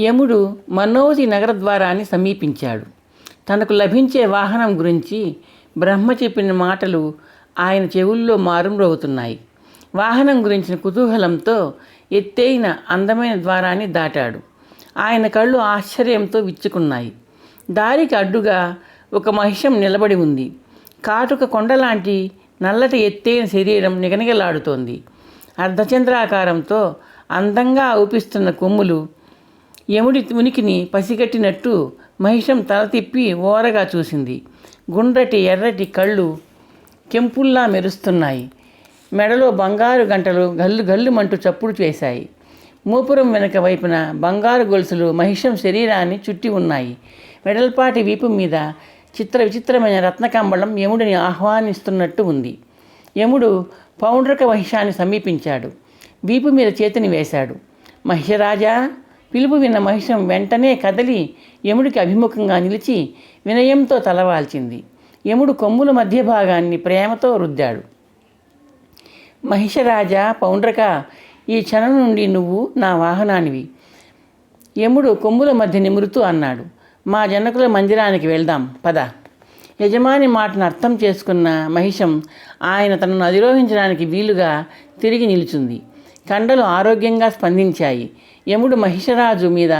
యముడు మనోజి నగర ద్వారాన్ని సమీపించాడు. తనకు లభించే వాహనం గురించి బ్రహ్మ చెప్పిన మాటలు ఆయన చెవుల్లో మారుమ్రోగుతున్నాయి. వాహనం గురించిన కుతూహలంతో ఎత్తైన అందమైన ద్వారాన్ని దాటాడు. ఆయన కళ్ళు ఆశ్చర్యంతో విచ్చుకున్నాయి. దారికి అడ్డుగా ఒక మహిషం నిలబడి ఉంది. కాటుక కొండలాంటి నల్లటి ఎత్తైన శరీరం నిగనిగలాడుతోంది. అర్ధచంద్రాకారంతో అందంగా ఊపిస్తున్న కొమ్ములు యముడి ఉనికిని పసిగట్టినట్టు మహిషం తల తిప్పి ఓరగా చూసింది. గుండ్రటి ఎర్రటి కళ్ళు కెంపుల్లా మెరుస్తున్నాయి. మెడలో బంగారు గంటలు గల్లు గల్లుమంటూ చప్పుడు చేశాయి. మూపురం వెనుక వైపున బంగారు గొలుసులు మహిషం శరీరాన్ని చుట్టి ఉన్నాయి. వెడల్పాటి వీపు మీద చిత్ర విచిత్రమైన రత్నకంబళం యముడిని ఆహ్వానిస్తున్నట్టు ఉంది. యముడు పౌండ్రక మహిషాన్ని సమీపించాడు. వీపు మీద చేతిని వేశాడు. మహిషరాజా పిలుపు విన్న మహిషం వెంటనే కదలి యముడికి అభిముఖంగా నిలిచి వినయంతో తలవాల్చింది. యముడు కొమ్ముల మధ్య భాగాన్ని ప్రేమతో రుద్దాడు. మహిషరాజ పౌండ్రక ఈ క్షణం నుండి నువ్వు నా వాహనానివి. యముడు కొమ్ముల మధ్య నిమురుతూ అన్నాడు. మా జనకుల మందిరానికి వెళ్దాం పద. యజమాని మాటను అర్థం చేసుకున్న మహిషం ఆయన తనను అధిరోహించడానికి వీలుగా తిరిగి నిలుచుంది. కండలు ఆరోగ్యంగా స్పందించాయి. యముడు మహిషరాజు మీద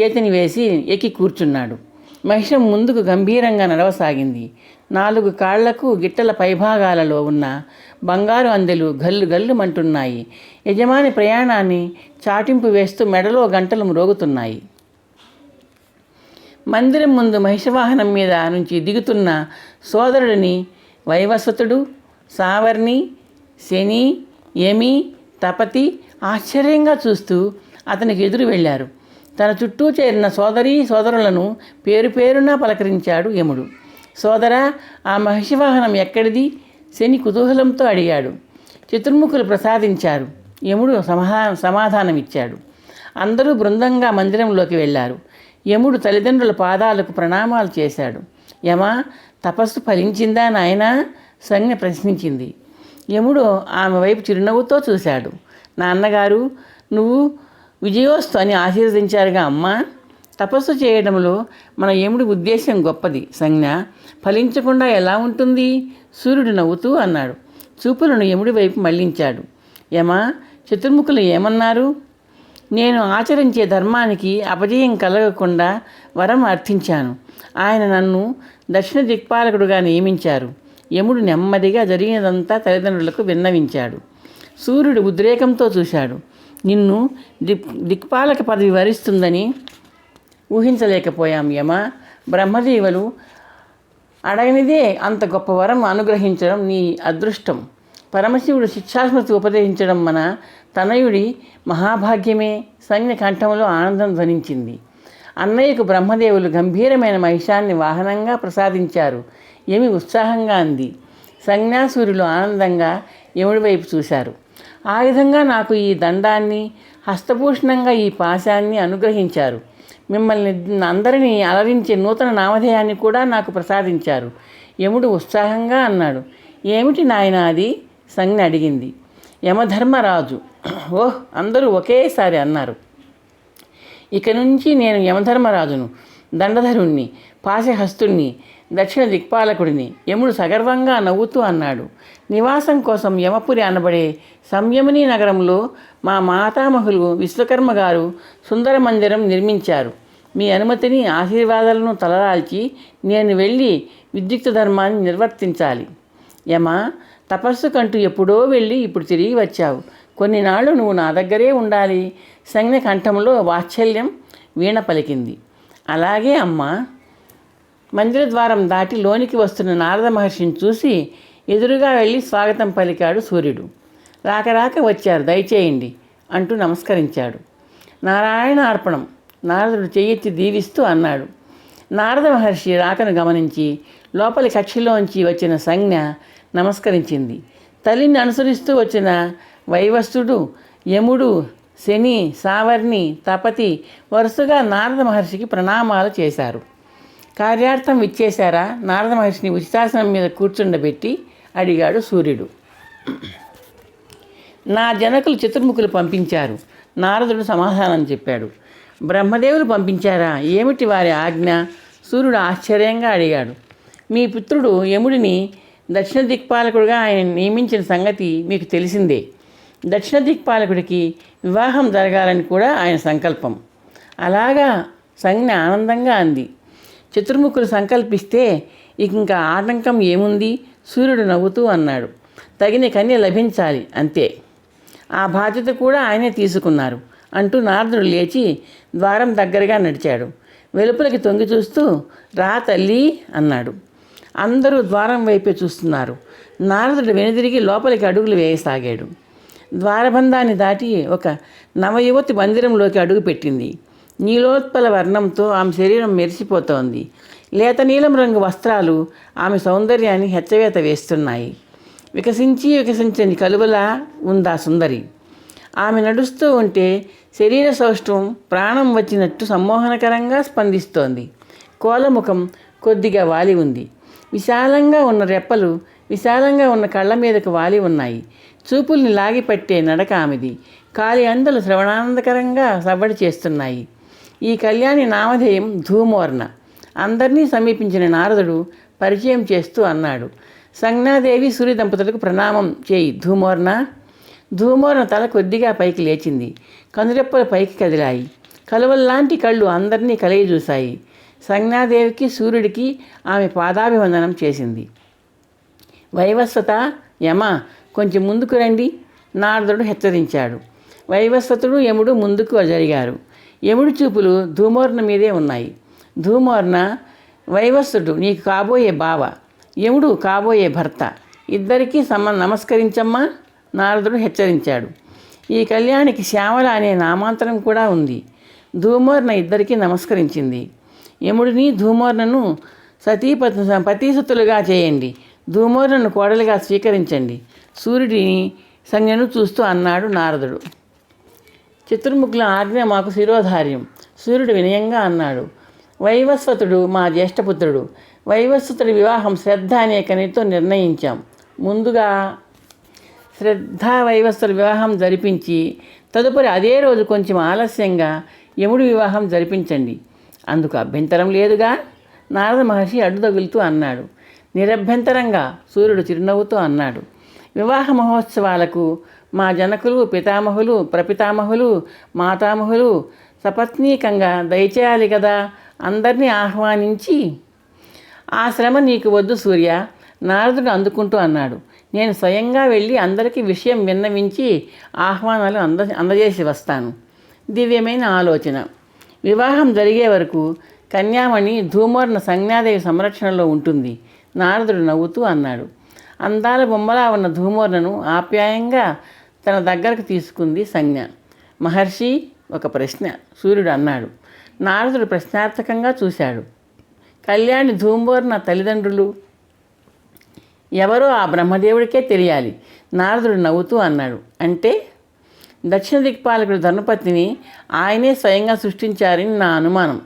చేతిని వేసి ఎక్కి కూర్చున్నాడు. మహిషం ముందుకు గంభీరంగా నడవసాగింది. నాలుగు కాళ్ళకు గిట్టల పైభాగాలలో ఉన్న బంగారు అందెలు గల్లు గల్లుమంటున్నాయి. యజమాని ప్రయాణాన్ని చాటింపు వేస్తూ మెడలో గంటలు మ్రోగుతున్నాయి. మందిరం ముందు మహిషవాహనం మీద నుంచి దిగుతున్న సోదరుడిని వైవస్వతుడు సావర్ణి శని యమి తపతి ఆశ్చర్యంగా చూస్తూ అతనికి ఎదురు వెళ్ళారు. తన చుట్టూ చేరిన సోదరీ సోదరులను పేరు పేరున పలకరించాడు యముడు. సోదర ఆ మహిషవాహనం ఎక్కడిది? శని కుతూహలంతో అడిగాడు. చతుర్ముఖులు ప్రసాదించారు. యముడు సమహా సమాధానమిచ్చాడు. అందరూ బృందంగా మందిరంలోకి వెళ్ళారు. యముడు తల్లిదండ్రుల పాదాలకు ప్రణామాలు చేశాడు. యమా తపస్సు ఫలించిందా నాయనా? సంజ్ఞ ప్రశ్నించింది. యముడు ఆమె వైపు చిరునవ్వుతో చూశాడు. నాన్నగారు నువ్వు విజయోస్తు అని ఆశీర్వదించారుగా అమ్మా. తపస్సు చేయడంలో మన యముడి ఉద్దేశం గొప్పది సంజ్ఞ. ఫలించకుండా ఎలా ఉంటుంది? సూర్యుడు నవ్వుతూ అన్నాడు. చూపులను యముడి వైపు మళ్ళించాడు యమా చతుర్ముఖులు ఏమన్నారు? నేను ఆచరించే ధర్మానికి అపజయం కలగకుండా వరం అర్థించాను. ఆయన నన్ను దక్షిణ దిక్పాలకుడుగా నియమించారు. యముడు నెమ్మదిగా జరిగినదంతా తల్లిదండ్రులకు విన్నవించాడు. సూర్యుడు ఉద్రేకంతో చూశాడు. నిన్ను దిక్ దిక్పాలక పదవి వరిస్తుందని ఊహించలేకపోయాం యమ. బ్రహ్మదేవులు అడగనిదే అంత గొప్ప వరం అనుగ్రహించడం నీ అదృష్టం. పరమశివుడు శిక్షాస్మృతి ఉపదేశించడం మన తనయుడి మహాభాగ్యమే సంజ్ఞ కంఠంలో ఆనందం ధ్వనించింది. అన్నయ్యకు బ్రహ్మదేవులు గంభీరమైన మహిషాన్ని వాహనంగా ప్రసాదించారు. ఏమి ఉత్సాహంగా అంది. సంజ్ఞాసూర్యులు ఆనందంగా యముడి వైపు చూశారు. ఆ విధంగా నాకు ఈ దండాన్ని హస్తభూషణంగా ఈ పాశాన్ని అనుగ్రహించారు. మిమ్మల్ని అందరినీ అలరించే నూతన నామధేయాన్ని కూడా నాకు ప్రసాదించారు. యముడు ఉత్సాహంగా అన్నాడు. ఏమిటి నాయన అది? సంజ్ఞ అడిగింది. యమధర్మరాజు. ఓహ్ అందరూ ఒకేసారి అన్నారు. ఇక నుంచి నేను యమధర్మరాజును దండధరుణ్ణి పాశహస్తుణ్ణి దక్షిణ దిక్పాలకుడిని యముడు సగర్వంగా నవ్వుతూ అన్నాడు. నివాసం కోసం యమపురి అనబడే సంయమిని నగరంలో మా మాతామహులు విశ్వకర్మ గారు సుందర మందిరం నిర్మించారు. మీ అనుమతిని ఆశీర్వాదాలను తలరాల్చి నేను వెళ్ళి విద్యుక్త ధర్మాన్ని నిర్వర్తించాలి. యమ తపస్సు కంటూ ఎప్పుడో వెళ్ళి ఇప్పుడు తిరిగి వచ్చావు. కొన్ని నాళ్ళు నువ్వు నా దగ్గరే ఉండాలి. సంజ్ఞ కంఠంలో వాత్సల్యం వీణ పలికింది. అలాగే అమ్మ మందిర ద్వారం దాటి లోనికి వస్తున్న నారద మహర్షిని చూసి ఎదురుగా వెళ్ళి స్వాగతం పలికాడు సూర్యుడు. రాక రాక వచ్చారు దయచేయండి అంటూ నమస్కరించాడు. నారాయణ అర్పణం నారదుడు చెయ్యెత్తి దీవిస్తూ అన్నాడు. నారద మహర్షి రాకను గమనించి లోపలి కక్షిలోంచి వచ్చిన సంజ్ఞ నమస్కరించింది. తల్లిని అనుసరిస్తూ వచ్చిన వైవస్తుడు యముడు శని సావర్ణి తపతి వరుసగా నారద మహర్షికి ప్రణామాలు చేశారు. కార్యార్థం ఇచ్చేశారా నారద మహర్షిని ఉచితాసనం మీద కూర్చుండబెట్టి అడిగాడు సూర్యుడు. నా జనకులు చతుర్ముఖులు పంపించారు. నారదుడు సమాధానం చెప్పాడు. బ్రహ్మదేవులు పంపించారా? ఏమిటి వారి ఆజ్ఞ? సూర్యుడు ఆశ్చర్యంగా అడిగాడు. మీ పుత్రుడు యముడిని దక్షిణ దిక్పాలకుడిగా ఆయన నియమించిన సంగతి మీకు తెలిసిందే. దక్షిణ దిక్పాలకుడికి వివాహం జరగాలని కూడా ఆయన సంకల్పం. అలాగా సంజ్ఞ ఆనందంగా అంది. చతుర్ముఖులు సంకల్పిస్తే ఇక ఇంకా ఆటంకం ఏముంది? సూర్యుడు నవ్వుతూ అన్నాడు తగిన కన్య లభించాలి అంతే. ఆ బాధ్యత కూడా ఆయనే తీసుకున్నారు అంటూ నారదుడు లేచి ద్వారం దగ్గరగా నడిచాడు. వెలుపలికి తొంగి చూస్తూ రా తల్లి అన్నాడు. అందరూ ద్వారం వైపే చూస్తున్నారు. నారదుడు వెనుదిరిగి లోపలికి అడుగులు వేయసాగాడు. ద్వారబంధాన్ని దాటి ఒక నవయువతి మందిరంలోకి అడుగు పెట్టింది. నీలోత్పల వర్ణంతో ఆమె శరీరం మెరిసిపోతోంది. లేత నీలం రంగు వస్త్రాలు ఆమె సౌందర్యాన్ని హెచ్చవేత వేస్తున్నాయి. వికసించి వికసించని కలువలా ఉందా సుందరి. ఆమె నడుస్తూ ఉంటే శరీర సౌష్ఠవం ప్రాణం వచ్చినట్టు సమ్మోహనకరంగా స్పందిస్తోంది. కోలముఖం కొద్దిగా వాలి ఉంది. విశాలంగా ఉన్న రెప్పలు విశాలంగా ఉన్న కళ్ళ మీదకు వాలి ఉన్నాయి. చూపుల్ని లాగిపట్టే నడక ఆమెది. కాలి అందలు శ్రవణానందకరంగా సవ్వడి చేస్తున్నాయి. ఈ కళ్యాణి నామధేయం ధూమోర్ణ. అందరినీ సమీపించిన నారదుడు పరిచయం చేస్తూ అన్నాడు. సంజ్ఞాదేవి సూర్య దంపతులకు ప్రణామం చేయి ధూమోర్న ధూమోర్న తల కొద్దిగా పైకి లేచింది. కనురెప్పలు పైకి కదిలాయి. కలువల్లాంటి కళ్ళు అందరినీ కలయి చూశాయి సంజ్ఞాదేవికి సూర్యుడికి ఆమె పాదాభివందనం చేసింది. వైవస్వత యమ కొంచెం ముందుకు రండి నారదుడు హెచ్చరించాడు. వైవస్వతుడు యముడు ముందుకు జరిగారు. యముడి చూపులు ధూమోర్ణ మీదే ఉన్నాయి. ధూమోర్న వైవస్సుడు నీకు కాబోయే బావ యముడు కాబోయే భర్త. ఇద్దరికీ సమ నమస్కరించమ్మా నారదుడు హెచ్చరించాడు. ఈ కళ్యాణికి శ్యామల అనే నామాంతరం కూడా ఉంది. ధూమోర్న ఇద్దరికీ నమస్కరించింది. యముడిని ధూమోర్నను సతీపతి పతీసతులుగా చేయండి. ధూమోర్ణను కోడలిగా స్వీకరించండి. సూర్యుడిని సంజ్ఞను చూస్తూ అన్నాడు నారదుడు. చతుర్ముఖుల ఆజ్ఞ మాకు శిరోధార్యం. సూర్యుడు వినయంగా అన్నాడు. వైవస్వతుడు మా జ్యేష్ఠపుత్రుడు. వైవస్వతుడి వివాహం శ్రద్ధ అనే కనితో నిర్ణయించాం. ముందుగా శ్రద్ధ వైవస్వతుడి వివాహం జరిపించి తదుపరి అదే రోజు కొంచెం ఆలస్యంగా యముడి వివాహం జరిపించండి. అందుకు అభ్యంతరం లేదుగా? నారద మహర్షి అడ్డుదగులుతూ అన్నాడు. నిరభ్యంతరంగా సూర్యుడు చిరునవ్వుతూ అన్నాడు. వివాహ మహోత్సవాలకు మా జనకులు పితామహులు ప్రపితామహులు మాతామహులు సపత్నీకంగా దయచేయాలి కదా? అందరినీ ఆహ్వానించి ఆ శ్రమ నీకు వద్దు సూర్య నారదుడు అందుకుంటూ అన్నాడు. నేను స్వయంగా వెళ్ళి అందరికీ విషయం విన్నవించి ఆహ్వానాలు అంద అందజేసి వస్తాను. దివ్యమైన ఆలోచన. వివాహం జరిగే వరకు కన్యామణి ధూమర్ణ సంజ్ఞాదేవి సంరక్షణలో ఉంటుంది నారదుడు నవ్వుతూ అన్నాడు. అందాల బొమ్మలా ఉన్న ధూమర్ణను ఆప్యాయంగా తన దగ్గరకు తీసుకుంది సంజ్ఞ. మహర్షి ఒక ప్రశ్న సూర్యుడు అన్నాడు. నారదుడు ప్రశ్నార్థకంగా చూశాడు. కళ్యాణి ధూంబోర్ణ తల్లిదండ్రులు. ఎవరో ఆ బ్రహ్మదేవుడికే తెలియాలి. నారదుడు నవ్వుతూ అన్నాడు. అంటే దక్షిణ దిక్పాలకుడు ధనుపతిని ఆయనే స్వయంగా సృష్టించారని నా అనుమానం.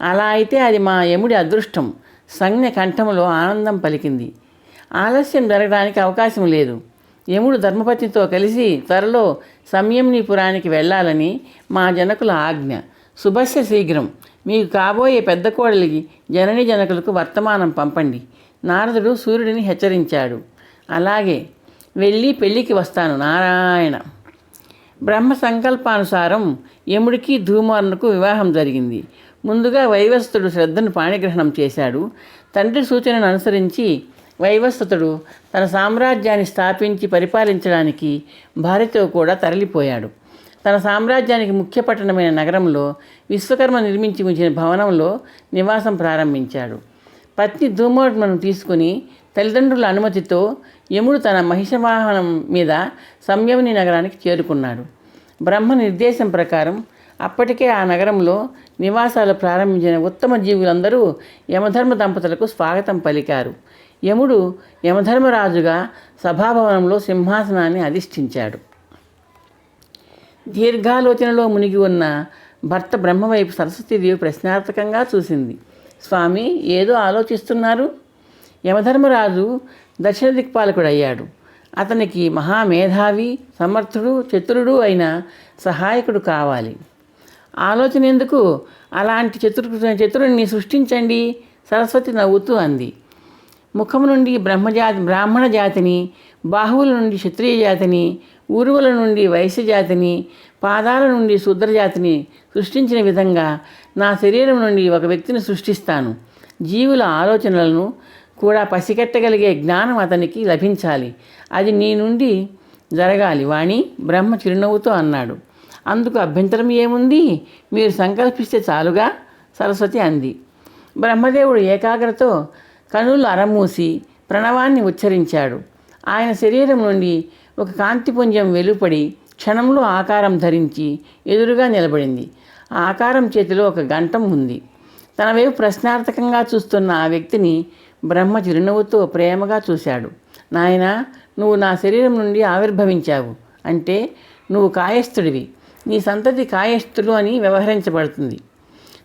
అలా అయితే అది మా యముడి అదృష్టం. సంజ్ఞ కంఠములో ఆనందం పలికింది. ఆలస్యం జరగడానికి అవకాశం లేదు. యముడు ధర్మపతితో కలిసి త్వరలో సంయమ్నిపురానికి వెళ్ళాలని మా జనకుల ఆజ్ఞ. శుభస్య శీఘ్రం. మీకు కాబోయే పెద్ద కోడలికి జనని జనకులకు వర్తమానం పంపండి. నారదుడు సూర్యుడిని హెచ్చరించాడు. అలాగే వెళ్ళి పెళ్ళికి వస్తాను. నారాయణ. బ్రహ్మ సంకల్పానుసారం యముడికి ధూమర్ణకు వివాహం జరిగింది. ముందుగా వైవస్థుడు శ్రద్ధను పాణిగ్రహణం చేశాడు. తండ్రి సూచనను అనుసరించి వైవస్థతుడు తన సామ్రాజ్యాన్ని స్థాపించి పరిపాలించడానికి భార్యతో కూడా తరలిపోయాడు. తన సామ్రాజ్యానికి ముఖ్య పట్టణమైన నగరంలో విశ్వకర్మ నిర్మించి ఉంచిన భవనంలో నివాసం ప్రారంభించాడు. పత్ని ధూమోడ్మను తీసుకుని తల్లిదండ్రుల అనుమతితో యముడు తన మహిషవాహనం మీద సంయమిని నగరానికి చేరుకున్నాడు. బ్రహ్మ నిర్దేశం ప్రకారం అప్పటికే ఆ నగరంలో నివాసాలు ప్రారంభించిన ఉత్తమ జీవులందరూ యమధర్మ దంపతులకు స్వాగతం పలికారు. యముడు యమధర్మరాజుగా సభాభవనంలో సింహాసనాన్ని అధిష్ఠించాడు. దీర్ఘాలోచనలో మునిగి ఉన్న భర్త బ్రహ్మవైపు సరస్వతీదేవి ప్రశ్నార్థకంగా చూసింది. స్వామి ఏదో ఆలోచిస్తున్నారు? యమధర్మరాజు దక్షిణ దిక్పాలకుడయ్యాడు. అతనికి మహామేధావి సమర్థుడు చతురుడు అయిన సహాయకుడు కావాలి. ఆలోచన ఎందుకు అలాంటి చతుర్ చతురుని సృష్టించండి సరస్వతి నవ్వుతూ అంది. ముఖం నుండి బ్రహ్మజాతి బ్రాహ్మణ జాతిని బాహువుల నుండి క్షత్రియ జాతిని ఊరువుల నుండి వైశ్యజాతిని పాదాల నుండి శూద్రజాతిని సృష్టించిన విధంగా నా శరీరం నుండి ఒక వ్యక్తిని సృష్టిస్తాను. జీవుల ఆలోచనలను కూడా పసిగట్టగలిగే జ్ఞానం అతనికి లభించాలి. అది నీ నుండి జరగాలి వాణి బ్రహ్మ చిరునవ్వుతో అన్నాడు. అందుకు అభ్యంతరం ఏముంది? మీరు సంకల్పిస్తే చాలుగా? సరస్వతి అంది. బ్రహ్మదేవుడు ఏకాగ్రతో కనులు అరమూసి ప్రణవాన్ని ఉచ్చరించాడు. ఆయన శరీరం నుండి ఒక కాంతిపుంజం వెలుపడి క్షణంలో ఆకారం ధరించి ఎదురుగా నిలబడింది. ఆ ఆకారం చేతిలో ఒక గంటం ఉంది. తన వైపు ప్రశ్నార్థకంగా చూస్తున్న ఆ వ్యక్తిని బ్రహ్మ చిరునవ్వుతో ప్రేమగా చూశాడు. నాయన నువ్వు నా శరీరం నుండి ఆవిర్భవించావు. అంటే నువ్వు కాయస్థుడివి. నీ సంతతి కాయస్థుడు అని వ్యవహరించబడుతుంది.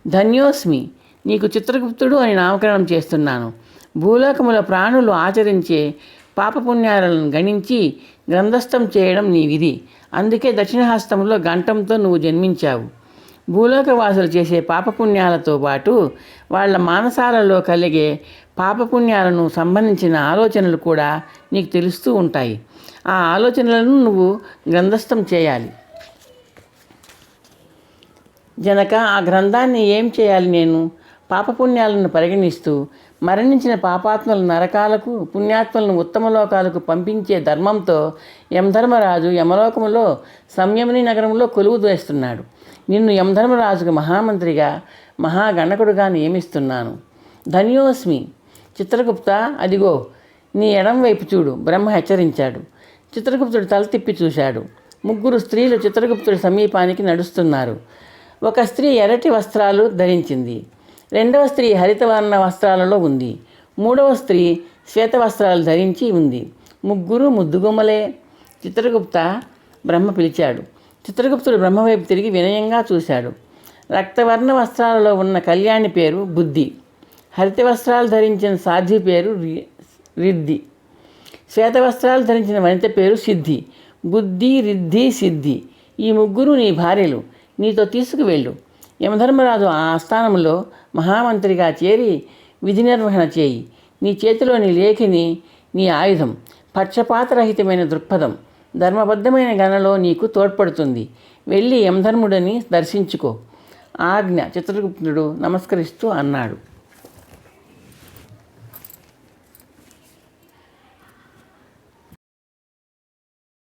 ధన్యోస్మి నీకు చిత్రగుప్తుడు అని నామకరణం చేస్తున్నాను. భూలోకముల ప్రాణులు ఆచరించే పాపపుణ్యాలను గణించి గ్రంథస్థం చేయడం నీ విధి. అందుకే దక్షిణహస్తంలో గంటంతో నువ్వు జన్మించావు. భూలోకవాసులు చేసే పాపపుణ్యాలతో పాటు వాళ్ళ మానసాలలో కలిగే పాపపుణ్యాలను సంబంధించిన ఆలోచనలు కూడా నీకు తెలుస్తూ ఉంటాయి. ఆ ఆలోచనలను నువ్వు గ్రంథస్థం చేయాలి. జనక ఆ గ్రంథాన్ని ఏం చేయాలి నేను? పాపపుణ్యాలను పరిగణిస్తూ మరణించిన పాపాత్మల నరకాలకు పుణ్యాత్మలను ఉత్తమ లోకాలకు పంపించే ధర్మంతో యమధర్మరాజు యమలోకములో సంయమని నగరంలో కొలువు వేస్తున్నాడు. నిన్ను యమధర్మరాజుకు మహామంత్రిగా మహాగణకుడుగా నియమిస్తున్నాను. ధన్యోస్మి చిత్రగుప్త అదిగో నీ ఎడం వైపు చూడు బ్రహ్మ హెచ్చరించాడు. చిత్రగుప్తుడు తల తిప్పి చూశాడు. ముగ్గురు స్త్రీలు చిత్రగుప్తుడి సమీపానికి నడుస్తున్నారు. ఒక స్త్రీ ఎర్రటి వస్త్రాలు ధరించింది. రెండవ స్త్రీ హరితవర్ణ వస్త్రాలలో ఉంది. మూడవ స్త్రీ శ్వేత వస్త్రాలు ధరించి ఉంది. ముగ్గురు ముద్దుగుమ్మలే. చిత్రగుప్త బ్రహ్మ పిలిచాడు. చిత్రగుప్తుడు బ్రహ్మవైపు తిరిగి వినయంగా చూశాడు. రక్తవర్ణ వస్త్రాలలో ఉన్న కళ్యాణి పేరు బుద్ధి. హరిత వస్త్రాలు ధరించిన సాధ్వి పేరు రి- రిద్ధి. శ్వేత వస్త్రాలు ధరించిన వనిత పేరు సిద్ధి. బుద్ధి రిద్ధి సిద్ధి. ఈ ముగ్గురు నీ భార్యలు. నీతో తీసుకువెళ్ళు. యమధర్మరాజు ఆ ఆస్థానంలో మహామంత్రిగా చేరి విధి నిర్వహణ చేయి. నీ చేతిలోని లేఖిని నీ ఆయుధం పక్షపాతరహితమైన దృక్పథం ధర్మబద్ధమైన గణలో నీకు తోడ్పడుతుంది. వెళ్ళి యమధర్ముడిని దర్శించుకో. ఆజ్ఞ చిత్రగుప్తుడు నమస్కరిస్తూ అన్నాడు.